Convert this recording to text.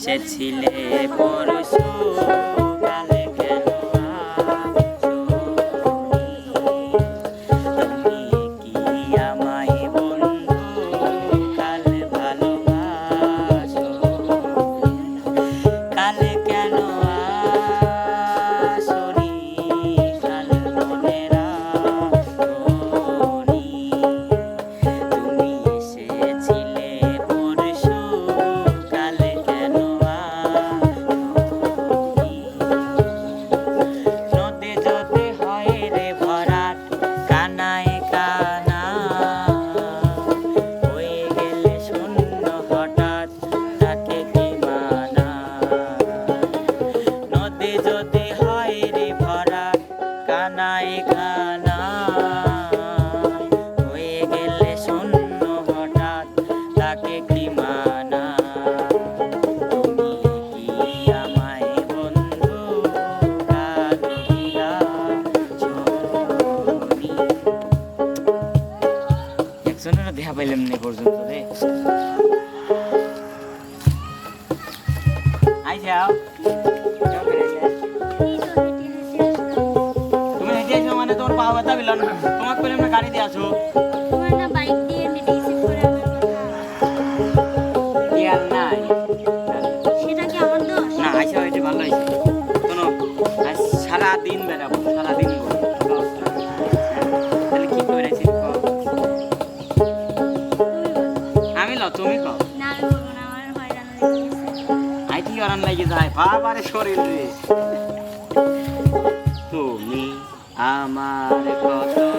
এসেছিলে পরশু। দেখা পাইলাম না পর্যন্ত রে। আই যাও। তুমি হেঁটে মানে তোমার পা ব্যথা পেলাম তোমাকে পেলাম না গাড়ি দিয়ে আসো। সারাদিন বেড়াবো সারাদিন করব তুমি খাও। না আমি আমার হয়রান লেগেছে আই কি হয়রান যায়? বাবারে শরীর রে। তুমি আমার কথা